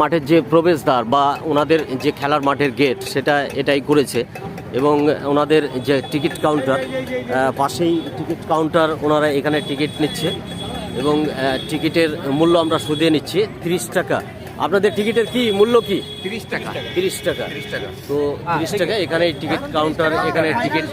মাঠের যে প্রবেশদ্বার বা ওনাদের যে খেলার মাঠের গেট সেটা এটাই করেছে। এবং ওনাদের যে টিকিট কাউন্টার পাশেই টিকিট কাউন্টার ওনারা এখানে টিকিট নিচ্ছে। এবং টিকিটের মূল্য আমরা সুদিয়ে নিচ্ছি তিরিশ টাকা। আপনাদের টিকিটের কি মূল্য কি? তিরিশ টাকা। তিরিশ টাকা। তো তিরিশ টাকা এখানে টিকিট কাউন্টার এখানে টিকিট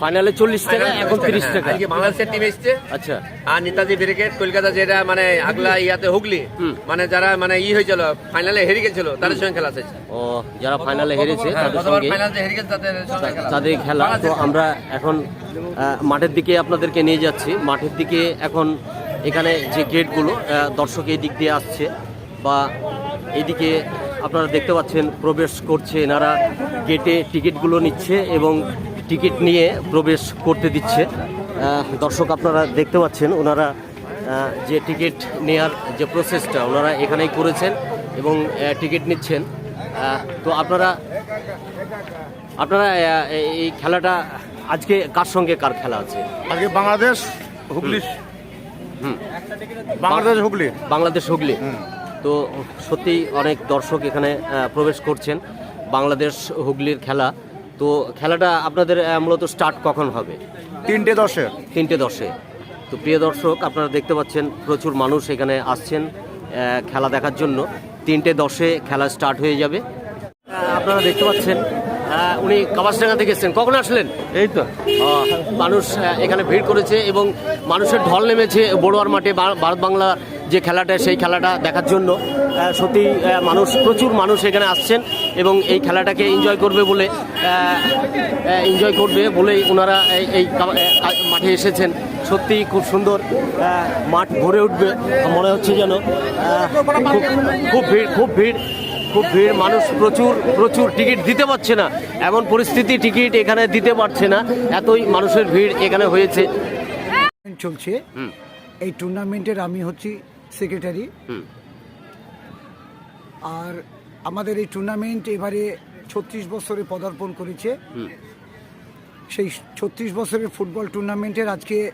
ফাইনালে চল্লিশ টাকা এখন তিরিশ টাকা। আজকে বাংলাদেশের টিম এসছে। আচ্ছা। আর নেতাজি ব্রিগেড কলকাতা যেটা মানে আগলা ইয়াতে হুগলি। মানে যারা মানে ই হয়েছিল ফাইনালে হেরে গেছিল তাদের সঙ্গে খেলা আছে। ও যারা ফাইনালে হেরেছে হ্যাঁ, তাদের সঙ্গে। তাদের খেলা তো আমরা এখন মাঠের দিকে আপনাদেরকে নিয়ে যাচ্ছি। মাঠের দিকে এখন এখানে যে গেটগুলো দর্শক এই দিক দিয়ে আসছে বা এদিকে আপনারা দেখতে পাচ্ছেন প্রবেশ করছে এনারা গেটে টিকিটগুলো নিচ্ছে এবং টিকিট নিয়ে প্রবেশ করতে দিচ্ছে। দর্শক আপনারা দেখতে পাচ্ছেন ওনারা যে টিকিট নেওয়ার যে প্রসেসটা ওনারা এখানেই করেছেন এবং টিকিট নিচ্ছেন। তো আপনারা আপনারা এই খেলাটা আজকে কার সঙ্গে কার খেলা আছে? আজকে বাংলাদেশ হুগলি। হুম। বাংলাদেশ হুগলি। বাংলাদেশ হুগলি। তো সত্যি অনেক দর্শক এখানে প্রবেশ করছেন। বাংলাদেশ হুগলির খেলা তো খেলাটা আপনাদের মূলত স্টার্ট কখন হবে? তিনটে দশে। তিনটে দশে। তো প্রিয় দর্শক আপনারা দেখতে পাচ্ছেন প্রচুর মানুষ এখানে আসছেন খেলা দেখার জন্য। তিনটে দশে খেলা স্টার্ট হয়ে যাবে। আপনারা দেখতে পাচ্ছেন উনি কাবাসডাঙ্গা থেকে এসেছেন। কখন আসলেন? এই তো। মানুষ এখানে ভিড় করেছে এবং মানুষের ঢল নেমেছে বড়ুয়ার মাঠে ভারত বাংলা যে খেলাটা সেই খেলাটা দেখার জন্য সত্যি মানুষ প্রচুর মানুষ এখানে আসছেন এবং এই খেলাটাকে এনজয় করবে বলে এনজয় করবে বলেই ওনারা এই- এই মাঠে এসেছেন। সত্যি খুব সুন্দর মাঠ ভরে উঠবে। মনে হচ্ছে যেন খুব- খুব ভিড় খুব ভিড় খুব ভিড়। মানুষ প্রচুর প্রচুর টিকিট দিতে পারছে না। এমন পরিস্থিতি টিকিট এখানে দিতে পারছে না। এতই মানুষের ভিড় এখানে হয়েছে। চলছে। এই টুর্নামেন্টের আমি হচ্ছি সেক্রেটারি আর আমাদের এই টুর্নামেন্ট এবারে ছত্রিশ বছরে পদার্পণ করেছে। সেই ছত্রিশ বছরের ফুটবল টুর্নামেন্টের আজকে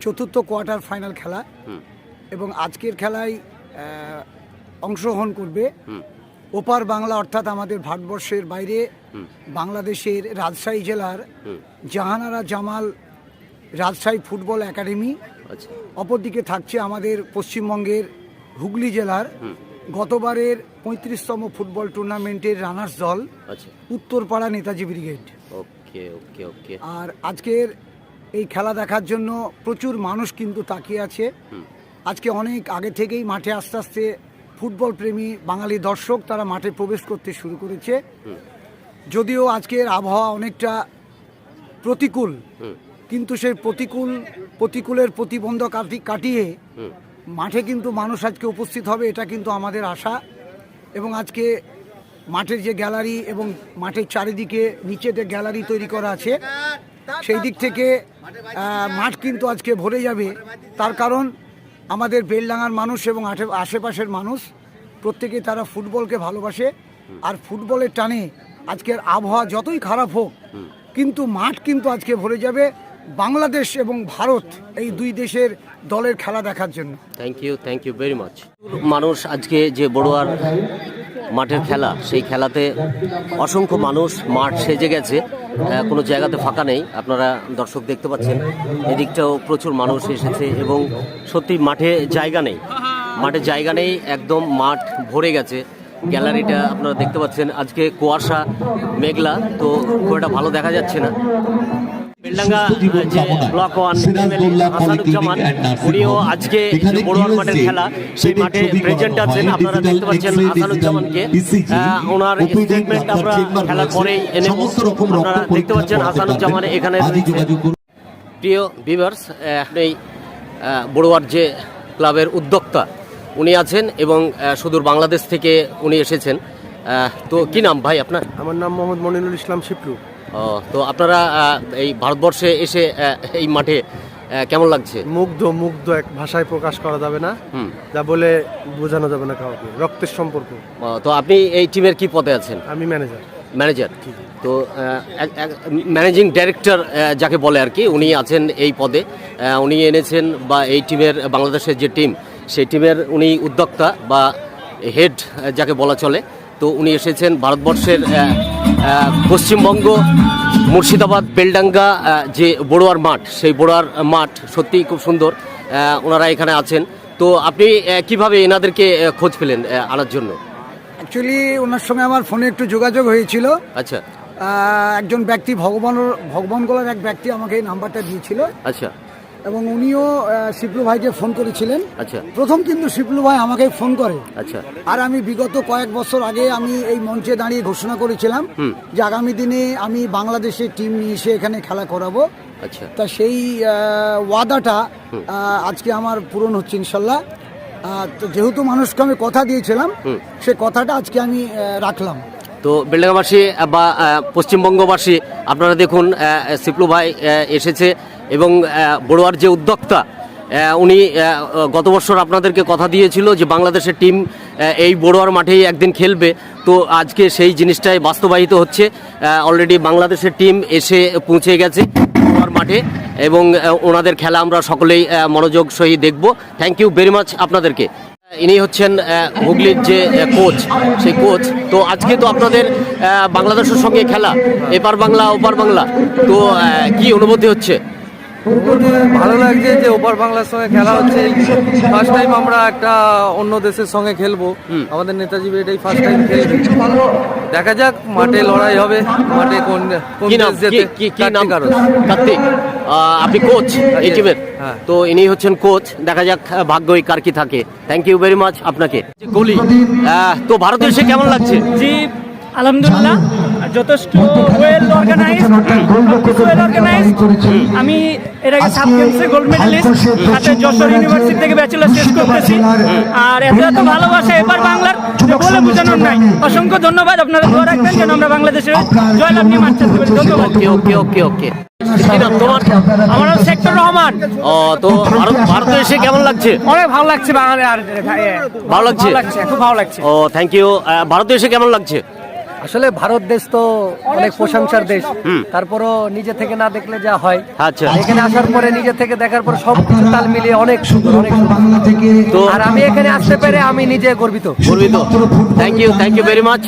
চতুর্থ কোয়ার্টার ফাইনাল খেলা। এবং আজকের খেলায় অংশগ্রহণ করবে ওপার বাংলা অর্থাৎ আমাদের ভারতবর্ষের বাইরে বাংলাদেশের রাজশাহী জেলার জাহানারা জামাল রাজশাহী ফুটবল একাডেমি। আচ্ছা। অপরদিকে থাকছে আমাদের পশ্চিমবঙ্গের হুগলি জেলার। গতবারের পঁয়ত্রিশতম ফুটবল টুর্নামেন্টের রানার্স দল আচ্ছা। Uttarpara Netaji brigade. Okay okay okay. আর আজকের এই খেলা দেখার জন্য প্রচুর মানুষ কিন্তু তাকিয়ে আছে। আজকে অনেক আগে থেকেই মাঠে আস্তে আস্তে ফুটবল প্রেমী বাঙালি দর্শক তারা মাঠে প্রবেশ করতে শুরু করেছে। যদিও আজকের আবহাওয়া অনেকটা প্রতিকূল। কিন্তু সেই প্রতিকূল প্রতিকূলের প্রতিবন্ধক কাটি- কাটিয়ে মাঠে কিন্তু মানুষ আজকে উপস্থিত হবে এটা কিন্তু আমাদের আশা। এবং আজকে মাঠের যে গ্যালারি এবং মাঠের চারিদিকে নিচে যে গ্যালারি তৈরি করা আছে সেই দিক থেকে মাঠ কিন্তু আজকে ভরে যাবে। তার কারণ আমাদের বেলডাঙার মানুষ এবং আশেপাশের মানুষ প্রত্যেকে তারা ফুটবলকে ভালোবাসে। আর ফুটবলের টানে আজকের আবহাওয়া যতই খারাপ হোক কিন্তু মাঠ কিন্তু আজকে ভরে যাবে। বাংলাদেশ এবং ভারত এই দুই দেশের দলের খেলা দেখার জন্য। Thank you thank you very much মানুষ আজকে যে বড়ুয়ার মাঠের খেলা, সেই খেলাতে অসংখ্য মানুষ মাঠ সেজে গেছে। কোনো জায়গাতে ফাঁকা নেই। আপনারা দর্শক দেখতে পাচ্ছেন, এদিকটাও প্রচুর মানুষ এসেছে এবং সত্যি মাঠে জায়গা নেই। মাঠে জায়গা নেই, একদম মাঠ ভরে গেছে। গ্যালারিটা আপনারা দেখতে পাচ্ছেন, আজকে কুয়াশা, মেঘলা, তো খুব ভালো দেখা যাচ্ছে না। বেলডাঙ্গা যে ব্লক ওয়ান হাসানুজ্জামান উনিও আজকে বড়ুয়ার মাঠের খেলা সেই মাঠে প্রেজেন্ট আছেন আপনারা দেখতে পাচ্ছেন হাসানুজ্জামানকে ওনার স্টেটমেন্ট আমরা খেলার পরেই এনে আপনারা দেখতে পাচ্ছেন হাসানুজ্জামান এখানে প্রিয় ভিভার্স এই আহ, বড়ুয়ার যে ক্লাবের উদ্যোক্তা উনি আছেন এবং সুদূর বাংলাদেশ থেকে উনি এসেছেন। তো কি নাম ভাই আপনার? আমার নাম মোহাম্মদ মনিরুল ইসলাম শিপলু তো আপনারা এই ভারতবর্ষে এসে এই মাঠে কেমন লাগছে? মুগ্ধ মুগ্ধ এক ভাষায় প্রকাশ করা যাবে না। যা বলে বোঝানো যাবে না কাউকে রক্তের সম্পর্ক। তো আপনি এই টিমের কি পদে আছেন? আমি ম্যানেজার। ম্যানেজার। তো ম্যানেজিং ডাইরেক্টর যাকে বলে আর কি উনি আছেন এই পদে। উনি এনেছেন বা এই টিমের বাংলাদেশের যে টিম সেই টিমের উনি উদ্যোক্তা বা হেড যাকে বলা চলে। তো উনি এসেছেন ভারতবর্ষের পশ্চিমবঙ্গ মুর্শিদাবাদ বেলডাঙ্গা যে বড়ুয়ার মাঠ সেই বড়ুয়ার মাঠ সত্যিই খুব সুন্দর ওনারা এখানে আছেন। তো আপনি কীভাবে এনাদেরকে খোঁজ পেলেন আনার জন্য? অ্যাকচুয়ালি ওনার সঙ্গে আমার ফোনে একটু যোগাযোগ হয়েছিল। আচ্ছা। একজন ব্যক্তি ভগবান ভগবান গলার এক ব্যক্তি আমাকে এই নাম্বারটা দিয়েছিল। আচ্ছা। এবং উনিও শিবলু ভাইকে ফোন করেছিলেন। আচ্ছা। প্রথম কিন্তু শিবলু ভাই আমাকে ফোন করে। আচ্ছা। আর আমি বিগত কয়েক বছর আগে আমি এই মঞ্চে দাঁড়িয়ে ঘোষণা করেছিলাম যে আগামী দিনে আমি বাংলাদেশের টিম নিয়ে এসে এখানে খেলা করাবো। আচ্ছা। তা সেই ওয়াদাটা আজকে আমার পূরণ হচ্ছে ইনশাল্লাহ। তো যেহেতু মানুষকে আমি কথা দিয়েছিলাম সে কথাটা আজকে আমি রাখলাম। তো বেলডাঙ্গাবাসী বা পশ্চিমবঙ্গবাসী আপনারা দেখুন সিপলু ভাই এসেছে। এবং বড়ুয়ার যে উদ্যোক্তা উনি গত বছর আপনাদেরকে কথা দিয়েছিল যে বাংলাদেশের টিম এই বড়ুয়ার মাঠেই একদিন খেলবে। তো আজকে সেই জিনিসটাই বাস্তবায়িত হচ্ছে। অলরেডি বাংলাদেশের টিম এসে পৌঁছে গেছে বড়ুয়ার মাঠে এবং ওনাদের খেলা আমরা সকলেই মনোযোগ সহিত দেখব। থ্যাংক ইউ ভেরি মাচ আপনাদেরকে। ইনি হচ্ছেন হুগলির যে কোচ সেই কোচ তো আজকে তো আপনাদের বাংলাদেশের সঙ্গে খেলা, এপার বাংলা, ওপার বাংলা। তো কি অনুভূতি হচ্ছে? ভালো লাগছে যে ওপার বাংলার সঙ্গে খেলা হচ্ছে। ফার্স্ট টাইম আমরা একটা অন্য দেশের সঙ্গে খেলব। আমাদের নেতাজি এটাই ফার্স্ট টাইম খেলবে। দেখা যাক মাঠে লড়াই হবে। মাঠে কোন কোন দেশ কি নাম? কার্তিক কার্তিক। আপনি কোচ এই টিমের হ্যাঁ। তো ইনি হচ্ছেন কোচ দেখা যাক আহ, ভাগ্যই কার কি থাকে। থ্যাংক ইউ ভেরি মাচ আপনাকে। গোলি। তো ভারতে এসে কেমন লাগছে? জি আলহামদুলিল্লাহ। যথেষ্ট ওয়েল অর্গানাইজ ওয়েল অর্গানাইজ আমি এর আগে সাব গেমসে গোল্ড মেডেলিস্ট সাথে যশোর ইউনিভার্সিটি থেকে ব্যাচেলর শেষ করতেছি। আর এত এত ভালোবাসা এবার বাংলার বলে বোঝানোর নাই। অসংখ্য ধন্যবাদ। আপনারা দোয়া রাখবেন যেন আমরা বাংলাদেশের জয়লাভ নিয়ে মাঠ চালাতে পারি। ধন্যবাদ। ওকে ওকে ওকে তোমার আমার নাম সেক্টর রহমান। ও তো ভারত ভারতে এসে কেমন লাগছে? অনেক ভালো লাগছে আর ভালো লাগছে? খুব ভালো লাগছে। ও থ্যাংক ইউ ভারতে এসে কেমন লাগছে? আসলে ভারত দেশ তো অনেক প্রশংসার দেশ। তারপরও নিজে থেকে না দেখলে যা হয়। আচ্ছা। এখানে আসার পরে নিজে থেকে দেখার পর সব কিছু তাল মিলিয়ে অনেক সুন্দর অনেক আর আমি এখানে আসতে পেরে আমি নিজে গর্বিত। গর্বিত। Thank you thank you very much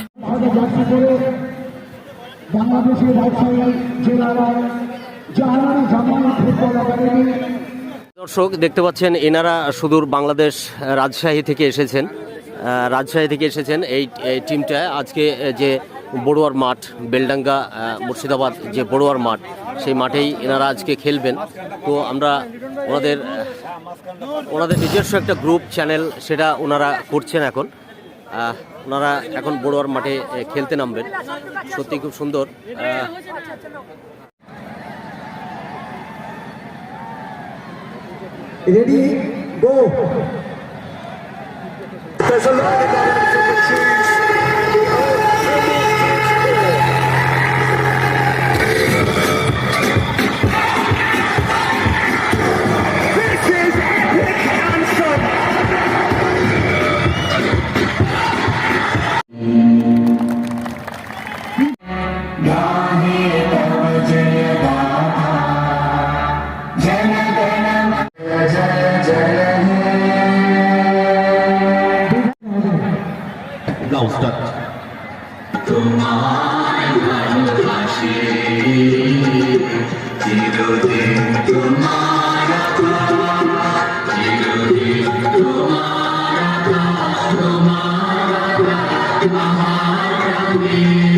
দর্শক দেখতে পাচ্ছেন এনারা সুদূর বাংলাদেশ রাজশাহী থেকে এসেছেন। রাজশাহী থেকে এসেছেন এই টিমটা। আজকে যে বড়ুয়ার মাঠ, বেলডাঙ্গা মুর্শিদাবাদ যে বড়ুয়ার মাঠ, সেই মাঠেই এনারা আজকে খেলবেন। তো আমরা ওনাদের ওনাদের নিজস্ব একটা গ্রুপ চ্যানেল সেটা ওনারা করছেন এখন। ওনারা এখন বড়ুয়ার মাঠে খেলতে নামবেন। সত্যি খুব সুন্দর। Ready go special Thank you.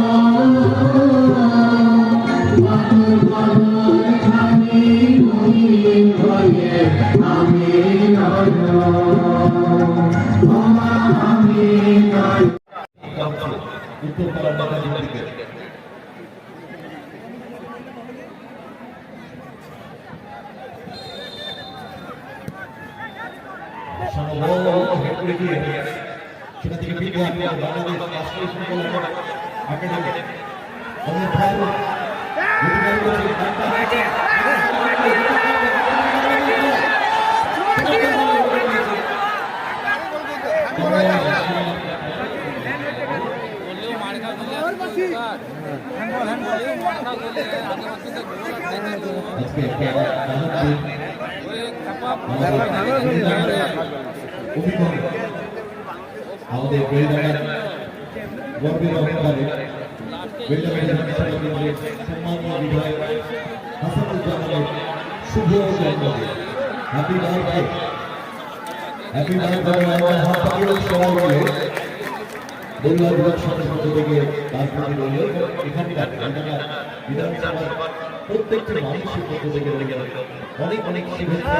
আহ, সেটা থেকে বিজ্ঞান বাংলাদেশ রাষ্ট্রীয় সংকলন একাডেমি আমাদের আজকে একটা অভিজ্ঞতা আমাদের বেলডাঙ্গার গর্বের অবতারে বেলডাঙ্গা বিধানসভা সম্মানীয় বিধায়ক হাসানুজ্জামানের শুভ জন্মদিন। হ্যাপি বার্থডে হ্যাপি বার্থডে আমরা হাত পাকিয়ে সবাই মিলে বগুড়া বিধানসভার পক্ষ থেকে তার প্রতি রইল এখানকার বেলডাঙ্গার বিধানসভার প্রত্যেকটি মানুষের পক্ষ থেকে অনেক অনেক শুভেচ্ছা।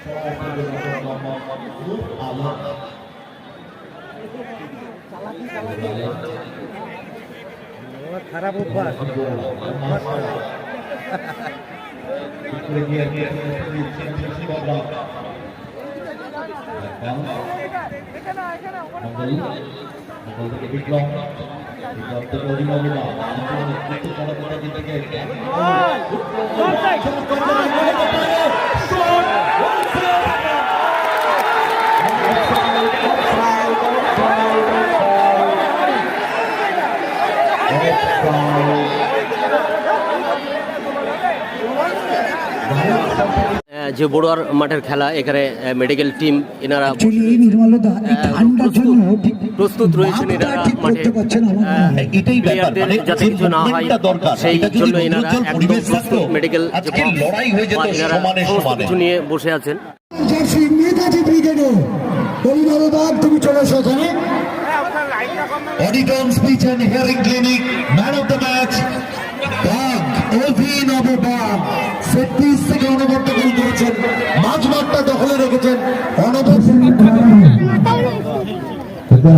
ছেলেরা, সবাই ছেলেরা, খুব আলো খারাপ অভ্যাস আহ, যে বড়ুয়ার মাঠের খেলা এখানে মেডিকেল টিম এনারা প্রস্তুত- রয়েছেন এনারা মাঠে। মনে হয়। এটাই ব্যাপার। প্লেয়ারদের মানে যাতে কিছু না হয় সেই জন্য এনারা একদম প্রস্তুত মেডিকেল হয়ে সমানে কিছু নিয়ে বসে আছেন। নেতাজি ব্রিগেডে তুমি চলে এসো Auditon speech and hearing clinic man of the match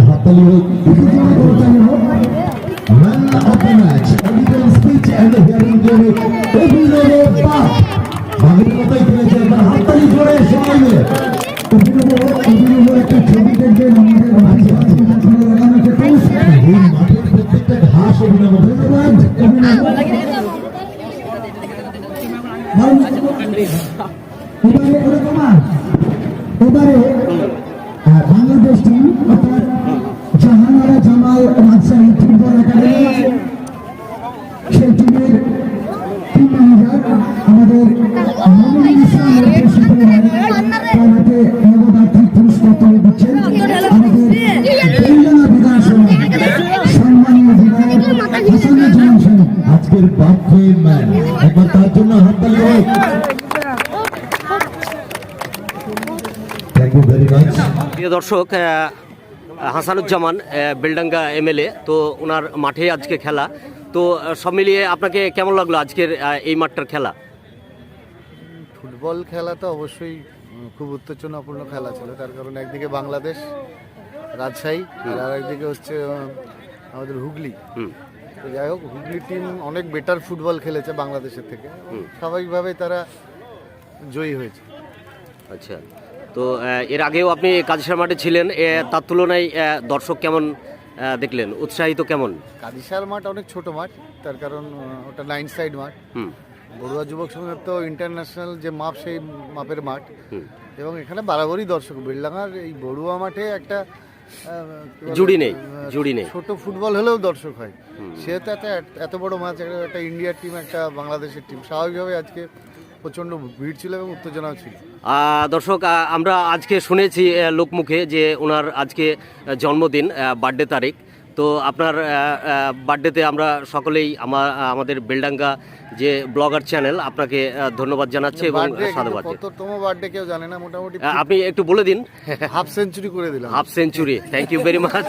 হাততালি অ্যান্ড জোরে সবাই মিলে। একটা ছবি দেখবেন আমাদের ঘাস অভিনব ধন্যবাদ আজকের বাপ্পে ম্যান একবার তার জন্য হাততালি থ্যাংক ইউ ভেরি মাচ প্রিয় দর্শক হাসানুজ্জামান বেলডাঙ্গা এমএলএ তো ওনার মাঠে আজকে খেলা। তো সব মিলিয়ে আপনাকে কেমন লাগল আজকের এই মাঠটার খেলা? ফুটবল খেলা তো অবশ্যই খুব উত্তেজনাপূর্ণ খেলা ছিল। তার কারণ একদিকে বাংলাদেশ রাজশাহী আর আরেকদিকে হচ্ছে আমাদের হুগলি। তো যাই হোক হুগলি টিম অনেক বেটার ফুটবল খেলেছে বাংলাদেশের থেকে। এবং স্বাভাবিকভাবে তারা জয়ী হয়েছে। আচ্ছা। তো এর আগেও আপনি কাজিসার মাঠে ছিলেন তার তুলনায় দর্শক কেমন দেখলেন? উৎসাহিত কেমন? কাদিশার মাঠ অনেক ছোট মাঠ তার কারণ ওটা নাইন সাইড মাঠ। বড়ুয়া যুবক সংঘের তো ইন্টারন্যাশনাল যে মাপ সেই মাপের মাঠ। এবং এখানে বারাবরই দর্শক। বিড়লাঙ্গার এই বড়ুয়া মাঠে একটা জুড়ি নেই, জুড়ি নেই। ছোট ফুটবল হলেও দর্শক হয়। সে তাতে এত বড় ম্যাচ একটা ইন্ডিয়ার টিম একটা বাংলাদেশের টিম স্বাভাবিকভাবে আজকে প্রচণ্ড ভিড় ছিল এবং উত্তেজনাও ছিল। দর্শক আমরা আজকে শুনেছি লোকমুখে যে ওনার আজকে জন্মদিন বার্থডে তারিখ। তো আপনার বার্থডেতে আমরা সকলেই আমার আমাদের বেলডাঙ্গা যে ব্লগার চ্যানেল আপনাকে ধন্যবাদ জানাচ্ছি এবং সাধুবাদ কততম বার্থডে কেউ জানে না মোটামুটি আপনি একটু বলে দিন। হাফ সেঞ্চুরি করে দিলাম। Half century. Thank you very much